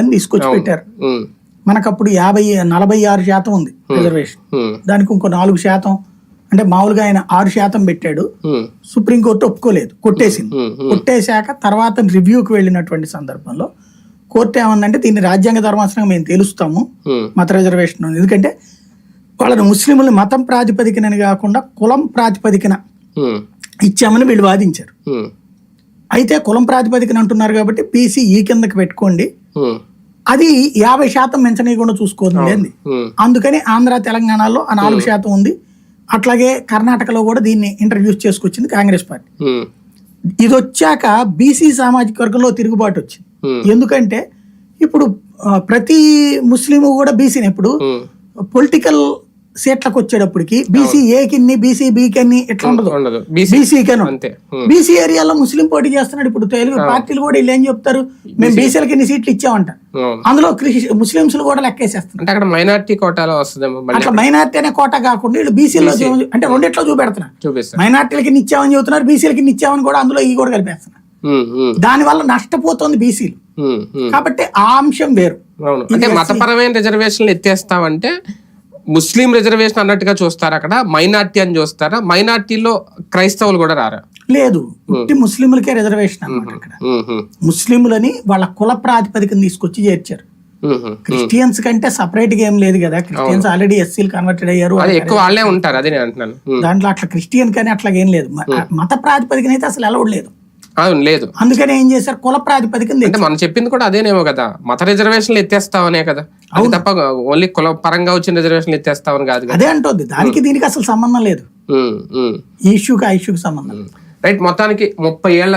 అని తీసుకొచ్చి పెట్టారు. మనకు అప్పుడు యాభై నలభై ఆరు శాతం ఉంది రిజర్వేషన్. దానికి ఇంకో నాలుగు శాతం అంటే మామూలుగా ఆయన ఆరు శాతం పెట్టాడు. సుప్రీంకోర్టు ఒప్పుకోలేదు కొట్టేసింది. కొట్టేశాక తర్వాత రివ్యూకి వెళ్ళినటువంటి సందర్భంలో కోర్టు ఏమందంటే దీన్ని రాజ్యాంగ ధర్మాసనం మేము తెలుస్తాము మత రిజర్వేషన్. ఎందుకంటే వాళ్ళని ముస్లింలు మతం ప్రాతిపదికనని కాకుండా కులం ప్రాతిపదికన ఇచ్చామని వీళ్ళు వాదించారు. అయితే కులం ప్రాతిపదికన అంటున్నారు కాబట్టి బీసీ ఈ కిందకి పెట్టుకోండి అది యాభై శాతం పెంచనీయకుండా ఉమ్, అందుకని ఆంధ్ర తెలంగాణలో ఆ నాలుగు శాతం ఉంది. అట్లాగే కర్ణాటకలో కూడా దీన్ని ఇంట్రడ్యూస్ చేసుకొచ్చింది కాంగ్రెస్ పార్టీ. ఇది వచ్చాక బీసీ సామాజిక వర్గంలో తిరుగుబాటు వచ్చింది. ఎందుకంటే ఇప్పుడు ప్రతి ముస్లిము కూడా బీసీని. ఇప్పుడు. పొలిటికల్ సీట్లకు వచ్చేటప్పటికి బీసీ ఏ కిన్ని బీసీ బి కన్ని ఎట్లా ఉండదు బీసీ కను బీసీ ఏరియాలో ముస్లిం పోటీ చేస్తున్నాడు ఇప్పుడు తెలుగు పార్టీలు కూడా వీళ్ళు ఏం చెప్తారు మేము బీసీలకి ఇన్ని సీట్లు ఇచ్చామంట. అందులో ముస్లింస్ కూడా లెక్కేసేస్తున్నారు అంటే అక్కడ మైనార్టీ కోటాలో వస్తుందేమో మళ్ళీ అట్లా మైనార్టీ అనే కోట కాకుండా వీళ్ళు బీసీలో అంటే రెండిట్లో చూపెడుతున్నారు మైనార్టీలకి ఇచ్చామని చెబుతున్నారు బీసీలకి ఇచ్చామని కూడా అందులో ఈ కూడా కలిపేస్తున్నారు దానివల్ల నష్టపోతుంది బీసీలు. కాబట్టి ఆ అంశం వేరు అంటే మతపరమైన రిజర్వేషన్లు ఎత్తేస్తామంటే ముస్లిం రిజర్వేషన్ అన్నట్టుగా చూస్తారా అక్కడ. మైనార్టీ అని చూస్తారా? మైనార్టీలో క్రైస్తవులు కూడా రారా? లేదు. ఉట్టి ముస్లింలకే రిజర్వేషన్ ఉమ్, ఉమ్, ముస్లింలని వాళ్ళ కుల ప్రాతిపదికన తీసుకొచ్చి చేర్చారు. క్రిస్టియన్స్ కంటే సపరేట్గా ఏం లేదు కదా. క్రిస్టియన్స్ ఆల్రెడీ ఎస్సీలు కన్వర్టెడ్ అయ్యారు. ఎక్కువ వాళ్ళే ఉంటారు. అదే నేను అంటున్నాను. ఉమ్. దాంట్లో అట్లా క్రిస్టియన్ కానీ అట్లా ఏం లేదు. మత ప్రాతిపదికన అయితే అసలు అలౌడ్ లేదు. అవును లేదు. అందుకని ఏం చేశారు? కుల ప్రాతిపదికన అంటే మనం చెప్పింది కూడా అదేనేమో కదా. మత రిజర్వేషన్లు ఎత్తేస్తామనే కదా. అది తప్ప ఓన్లీ కుల పరంగా వచ్చిన రిజర్వేషన్లు ఎత్తేస్తామని కాదు కదా. అదే అంటుంది. దానికి దీనికి అసలు సంబంధం లేదు. ఈ ఇష్యూకి ఆ ఇష్యూకి సంబంధం. రైట్ మొత్తానికి ముప్పై ఏళ్ళ